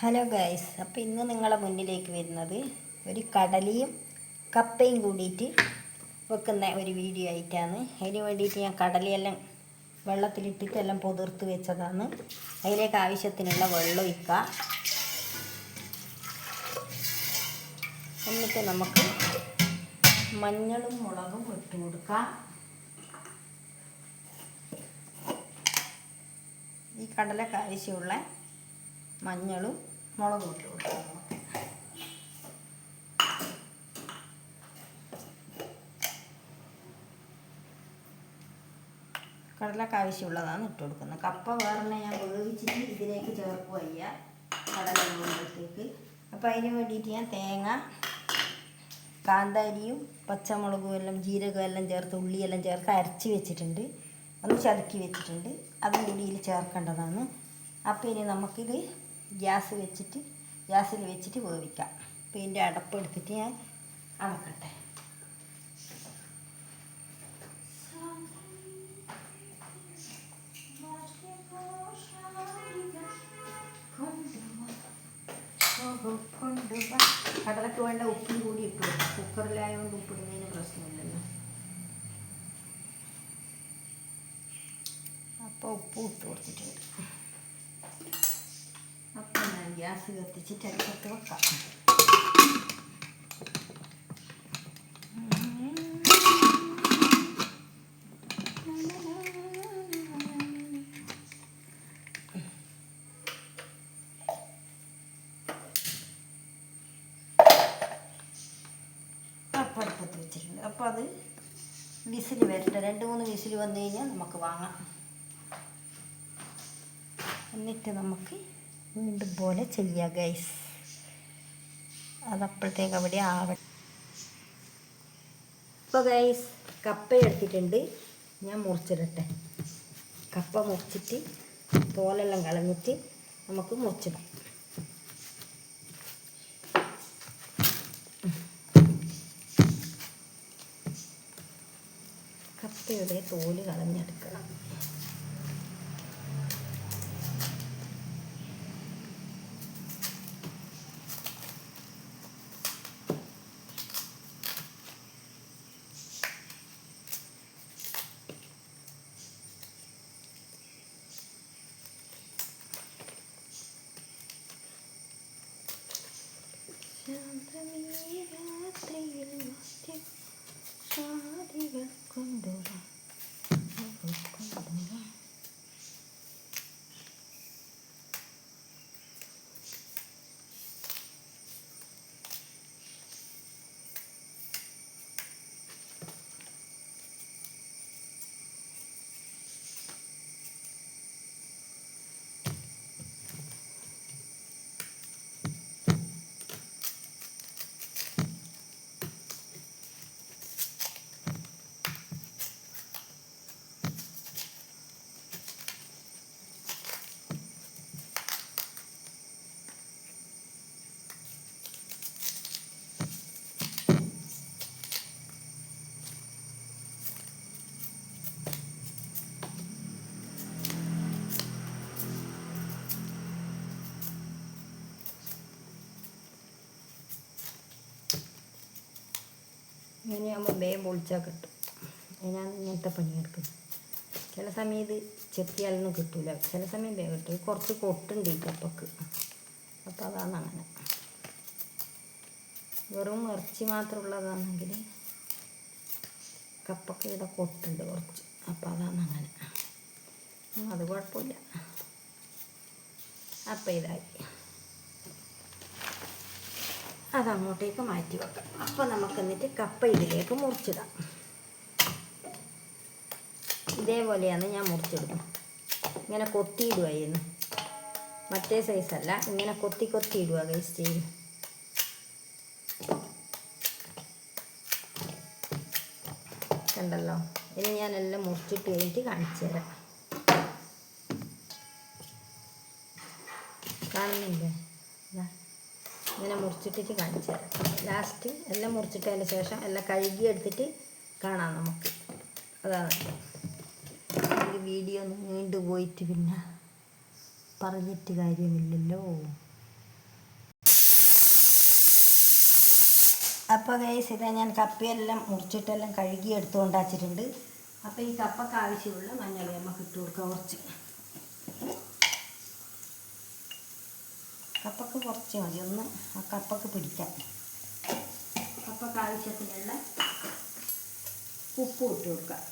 Hello guys അപ്പോൾ ഇന്ന് നിങ്ങളെ മുന്നിലേക്ക് വരുന്നത് ഒരു കടലയും കപ്പയും കൂടിയിട്ട് വെക്കുന്ന ഒരു വീഡിയോ ആയിട്ടാണ്. അതിന് വേണ്ടിയിട്ട് ഞാൻ കടലയെല്ലാം വെള്ളത്തിലിട്ടിട്ട് എല്ലാം പൊതിർത്ത് വെച്ചതാണ്. അതിലേക്ക് ആവശ്യത്തിനുള്ള വെള്ളം ഒഴിക്കുക എന്നിട്ട് നമുക്ക് മഞ്ഞളും മുളകും ഇട്ട് കൊടുക്കാം. ഈ കടലക്ക് ആവശ്യമുള്ള മഞ്ഞളും മുളകും ഇട്ട് കൊടുക്കാം. കടലക്ക ആവശ്യമുള്ളതാണ് ഇട്ട് കൊടുക്കുന്നത്. കപ്പ വേറെ ഞാൻ വേവിച്ചിട്ട് ഇതിലേക്ക് ചേർക്കുക കടല വേകുമ്പോഴത്തേക്ക് അപ്പോൾ അതിന് വേണ്ടിയിട്ട് ഞാൻ തേങ്ങ കാന്താരിയും പച്ചമുളകും എല്ലാം ജീരകം എല്ലാം ചേർത്ത് ഉള്ളിയെല്ലാം ചേർത്ത് അരച്ച് വെച്ചിട്ടുണ്ട്. ഒന്ന് ചതുക്കി വെച്ചിട്ടുണ്ട്. അതും കൂടി ചേർക്കേണ്ടതാണ്. അപ്പോൾ ഇനി നമുക്കിത് ഗ്യാസ് വെച്ചിട്ട് ഗ്യാസിൽ വെച്ചിട്ട് വേവിക്കാം. അപ്പോൾ ഇതിന്റെ അടപ്പ് എടുത്തിട്ട് ഞാൻ അടക്കട്ടെ കൊണ്ടുവാ കടലക്ക് വേണ്ട ഉപ്പും കൂടി ഇട്ടു കുക്കറിലായതുകൊണ്ട് ഉപ്പിടുന്നതിന് പ്രശ്നമില്ലല്ലോ. അപ്പോൾ ഉപ്പ് ഇട്ട് കൊടുത്തിട്ടുണ്ട് ഗ്യാസ് കത്തിച്ചിട്ട് അടുപ്പത്ത് വെക്കാം അപ്പം വെച്ചിട്ടുണ്ട് അപ്പോൾ അത് വിസിൽ വരട്ടെ. രണ്ട് മൂന്ന് വിസിൽ വന്നു കഴിഞ്ഞാൽ നമുക്ക് വാങ്ങാം. എന്നിട്ട് നമുക്ക് വീണ്ടും പോലെ ചെയ്യാം ഗൈസ് അതപ്പോഴത്തേക്ക് അവിടെ ആവട്ടെ ഇപ്പോൾ ഗൈസ് കപ്പ എടുത്തിട്ടുണ്ട്. ഞാൻ മുറിച്ചിടട്ടെ. കപ്പ മുറിച്ചിട്ട് തോലെല്ലാം കളഞ്ഞിട്ട് നമുക്ക് മുറിച്ചിടാം. കപ്പയുടെ തോൽ കളഞ്ഞെടുക്കണം. ശാന്തമീ രാത്രിയിൽ മധ്യം കൊണ്ടുവാ കൊണ്ടുവാ ഇങ്ങനെയാകുമ്പോൾ വേഗം പൊളിച്ചാൽ കിട്ടും. അതിനാണ് ഇങ്ങനത്തെ പണിയെടുക്കുന്നത്. ചില സമയം ഇത് ചെത്തിയാലൊന്നും കിട്ടില്ല ചില സമയം വേഗം കിട്ടും. കുറച്ച് കൊട്ടുണ്ട് ഈ കപ്പക്ക്. അപ്പോൾ അതാണ് അങ്ങനെ. വെറും ഇറച്ചി മാത്രമുള്ളതാണെങ്കിൽ കപ്പക്ക് ഇവിടെ കൊട്ടുണ്ട് കുറച്ച്. അപ്പോൾ അതാണ് അങ്ങനെ. അത് കുഴപ്പമില്ല. അപ്പം ഇതായി. അതങ്ങോട്ടേക്ക് മാറ്റി വെക്കാം. അപ്പോൾ നമുക്ക് എന്നിട്ട് കപ്പ ഇതിലേക്ക് മുറിച്ചിടാം. ഇതേപോലെയാണ് ഞാൻ മുറിച്ചിടുന്നത്. ഇങ്ങനെ കൊത്തിയിടുകയായിരുന്നു മറ്റേ സൈസല്ല ഇങ്ങനെ കൊത്തി കൊത്തി ഇടുക ഗൈസ് ചെയ്യും കണ്ടല്ലോ? ഇനി ഞാനെല്ലാം മുറിച്ചിട്ട് കഴിഞ്ഞിട്ട് കാണിച്ചു തരാം. കാണുന്നില്ലേ? ഇങ്ങനെ മുറിച്ചിട്ടിട്ട് കാണിച്ചു തരാം. ലാസ്റ്റ് എല്ലാം മുറിച്ചിട്ടതിന് ശേഷം എല്ലാം കഴുകി എടുത്തിട്ട് കാണാം നമുക്ക്. അതാണ്. വീഡിയോ നീണ്ടു പോയിട്ട് പിന്നെ പറഞ്ഞിട്ട് കാര്യമില്ലല്ലോ. അപ്പോൾ വേസ് ഇതാ ഞാൻ കപ്പയെല്ലാം മുറിച്ചിട്ടെല്ലാം കഴുകി എടുത്തുകൊണ്ടാച്ചിട്ടുണ്ട് അപ്പോൾ ഈ കപ്പക്ക് ആവശ്യമുള്ള മഞ്ഞളിയമ്മ നമുക്ക് കൊടുക്കാം കുറച്ച്. കപ്പക്ക് കുറച്ച് മതി. ഒന്ന് ആ കപ്പക്ക് പിടിക്കാം. കപ്പക്ക് ആവശ്യത്തിനുള്ള ഉപ്പ് ഇട്ട് കൊടുക്കാം.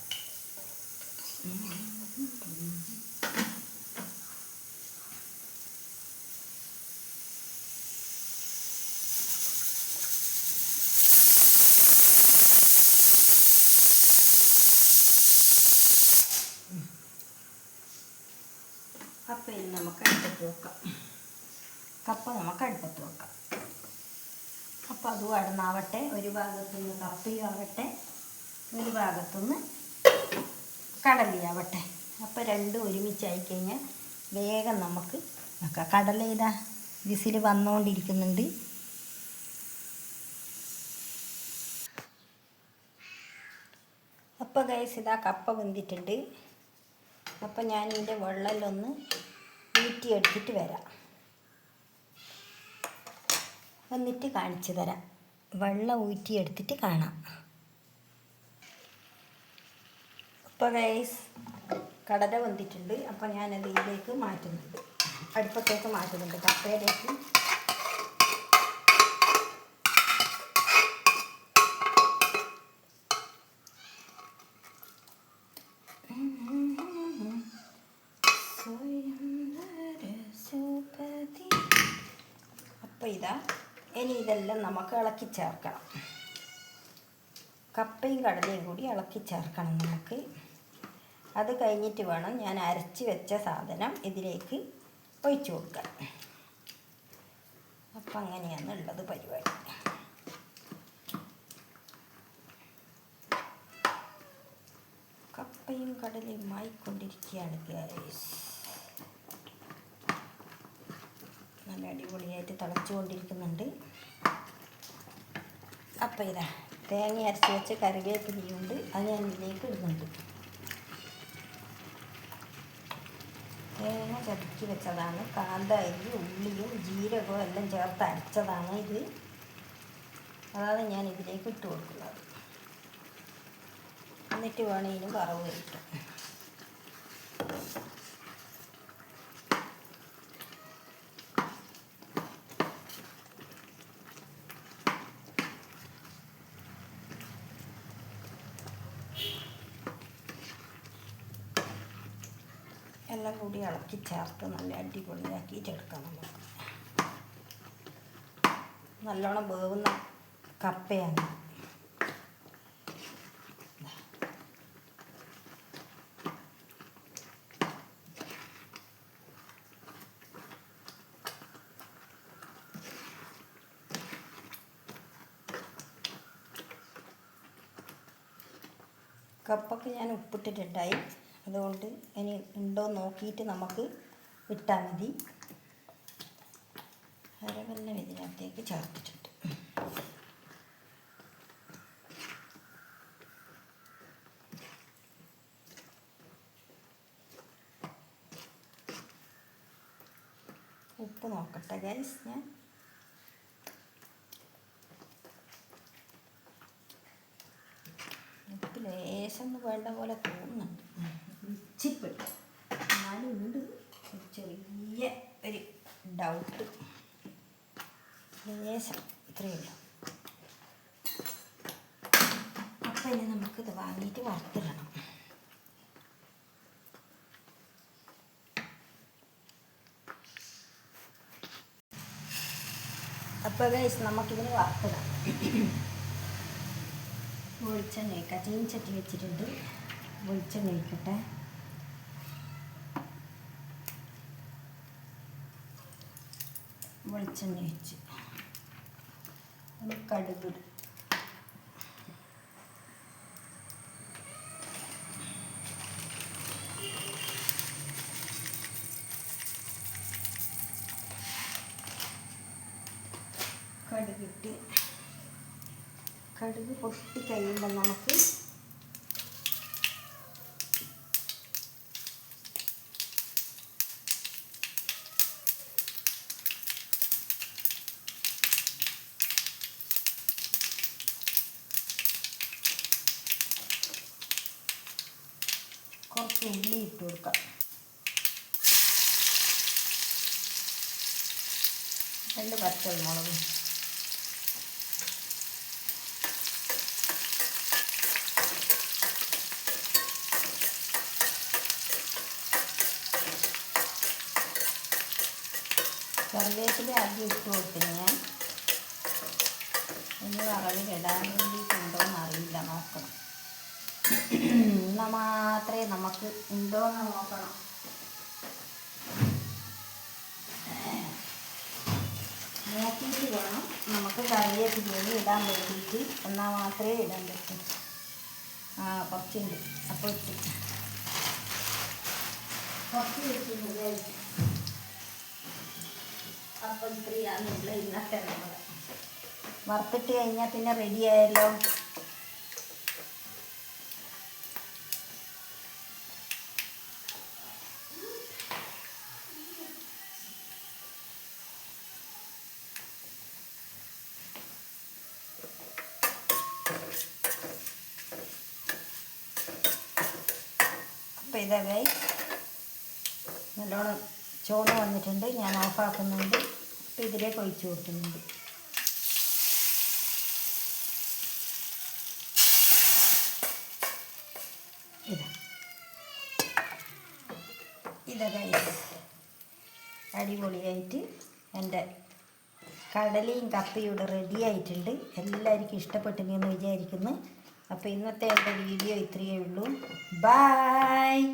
അപ്പം ഇനി നമുക്ക് അടുത്ത് വെക്കാം കപ്പ നമുക്ക് അടുപ്പത്ത് വെക്കാം. അപ്പം അതും വടന്നാവട്ടെ ഒരു ഭാഗത്തുനിന്ന് കപ്പിയാവട്ടെ ഒരു ഭാഗത്തുനിന്ന് കടലയാവട്ടെ അപ്പം രണ്ടും ഒരുമിച്ചായി കഴിഞ്ഞാൽ വേഗം നമുക്ക് വെക്കാം. കടല ഇതാ വിസിൽ വന്നുകൊണ്ടിരിക്കുന്നുണ്ട് അപ്പം ഗൈസ് ഇതാ കപ്പ വെന്തിട്ടുണ്ട്. അപ്പം ഞാൻ ഇതിന്റെ വെള്ളലൊന്ന് ഊറ്റിയെടുത്തിട്ട് വരാം. എന്നിട്ട് കാണിച്ചു തരാം. വെള്ളം ഊറ്റിയെടുത്തിട്ട് കാണാം. അപ്പോൾ ഗൈസ് കടല വന്നിട്ടുണ്ട് അപ്പോൾ ഞാനത് ഇതിലേക്ക് മാറ്റുന്നുണ്ട്. അടുപ്പത്തേക്ക് മാറ്റുന്നുണ്ട്. കപ്പയിലേക്ക് അപ്പോൾ ഇതാ ഇനി ഇതെല്ലാം നമുക്ക് ഇളക്കി ചേർക്കണം. കപ്പയും കടലയും കൂടി ഇളക്കി ചേർക്കണം നമുക്ക്. അത് കഴിഞ്ഞിട്ട് വേണം ഞാൻ അരച്ച് വെച്ച സാധനം ഇതിലേക്ക് ഒഴിച്ചു കൊടുക്കാൻ. അപ്പം അങ്ങനെയാണ് ഉള്ളത് പരിപാടി. കപ്പയും കടലയും ആയിക്കൊണ്ടിരിക്കുകയാണ് ഗൈസ് നല്ല അടിപൊളിയായിട്ട് തിളച്ചുകൊണ്ടിരിക്കുന്നുണ്ട്. അപ്പം ഇതാ തേങ്ങ അരച്ച് വെച്ച് കറിവേപ്പിലയുണ്ട് അത് ഞാൻ ഇതിലേക്ക് ഇടുന്നുണ്ട്. തേങ്ങ ചതുക്കി വെച്ചതാണ് കാന്താരി ഉള്ളിയും ജീരകവും എല്ലാം ചേർത്ത് അരച്ചതാണ് ഇത്. അതാണ് ഞാൻ ഇതിലേക്ക് ഇട്ട് കൊടുക്കുന്നത്. എന്നിട്ട് വേണം വറവ് കഴിക്കാൻ എല്ലാം കൂടി ഇളക്കി ചേർത്ത് നല്ല അടിപൊളിയാക്കിയിട്ടെടുക്കാം നമുക്ക്. നല്ലോണം വേവുന്ന കപ്പയാണ്. കപ്പൊക്കെ ഞാൻ ഉപ്പിട്ടിട്ടുണ്ടായി. അതുകൊണ്ട് ഇനി ഉണ്ടോ നോക്കിയിട്ട് നമുക്ക് ഇട്ടാൽ മതി. അരവെല്ലാം ഇതിനകത്തേക്ക് ചേർത്തിട്ടുണ്ട്. ഉപ്പ് നോക്കട്ടെ ഗൈസ് ഞാൻ. ഉപ്പ് ലേശം വേണ്ട പോലെ തോന്നുന്നുണ്ട് ഇച്ചിപ്പിട്ട് എന്നാലും ഉണ്ട് ഒരു ചെറിയ ഒരു ലേശം ഇത്രയേ അപ്പം ഇനി നമുക്കിത് വാങ്ങിയിട്ട് വറുത്തിടണം. അപ്പോൾ ഗൈസ് നമുക്കിതിന് വറുത്തിടാം. വെളിച്ചെണ്ണ ഒഴിക്കാം ചീനച്ചട്ടി വെച്ചിട്ടുണ്ട്. വെളിച്ചെണ്ണ ഒഴിക്കട്ടെ. വെളിച്ചെണ്ണ ഒഴിച്ച് കടുക്. കടുകിട്ട് കടുക് പൊട്ടി കഴിയുമ്പോൾ നമുക്ക് ഉള്ളി ഇട്ട് കൊടുക്കാം. രണ്ട് പച്ചമുളകും. കറിവേപ്പില ആദ്യം ഇട്ട് കൊടുത്തിന് ഞാൻ. ഇനി വറവിലിടാൻ വേണ്ടിയിട്ടുണ്ടോ എന്നറിയില്ല നോക്കണം. എന്നാൽ മാത്രമേ നമുക്ക് ഉണ്ടോയെന്ന് നോക്കണം. നോക്കിയിട്ട് വേണം നമുക്ക് കറിവേപ്പിലയിൽ ഇടാൻ വേണ്ടിയിട്ട് എന്നാൽ മാത്രമേ ഇടാൻ പറ്റൂ. ആ കുറച്ചുണ്ട്. അപ്പോൾ ഇട്ടു. കുറച്ച് വെച്ചിട്ടുണ്ട് അപ്പോൾ ഇത്രയാണ് ഇന്നത്തെ നമ്മൾ വറുത്തിട്ട് കഴിഞ്ഞാൽ പിന്നെ റെഡി ആയല്ലോ. ഇതാ നല്ലോണം ചോറ് വന്നിട്ടുണ്ട്. ഞാൻ ഓഫാക്കുന്നുണ്ട്. അപ്പോൾ ഇതിലേക്ക് ഒഴിച്ച് കൊടുക്കുന്നുണ്ട്. ഇതാ. ഇതാ അടിപൊളിയായിട്ട് എന്റെ കടലയും കപ്പയും ഇവിടെ റെഡി ആയിട്ടുണ്ട്. എല്ലാവർക്കും ഇഷ്ടപ്പെട്ടില്ലെന്ന് വിചാരിക്കുന്നു. അപ്പോൾ ഇന്നത്തെ എന്റെ വീഡിയോ ഇത്രയേ ഉള്ളൂ. ബായ്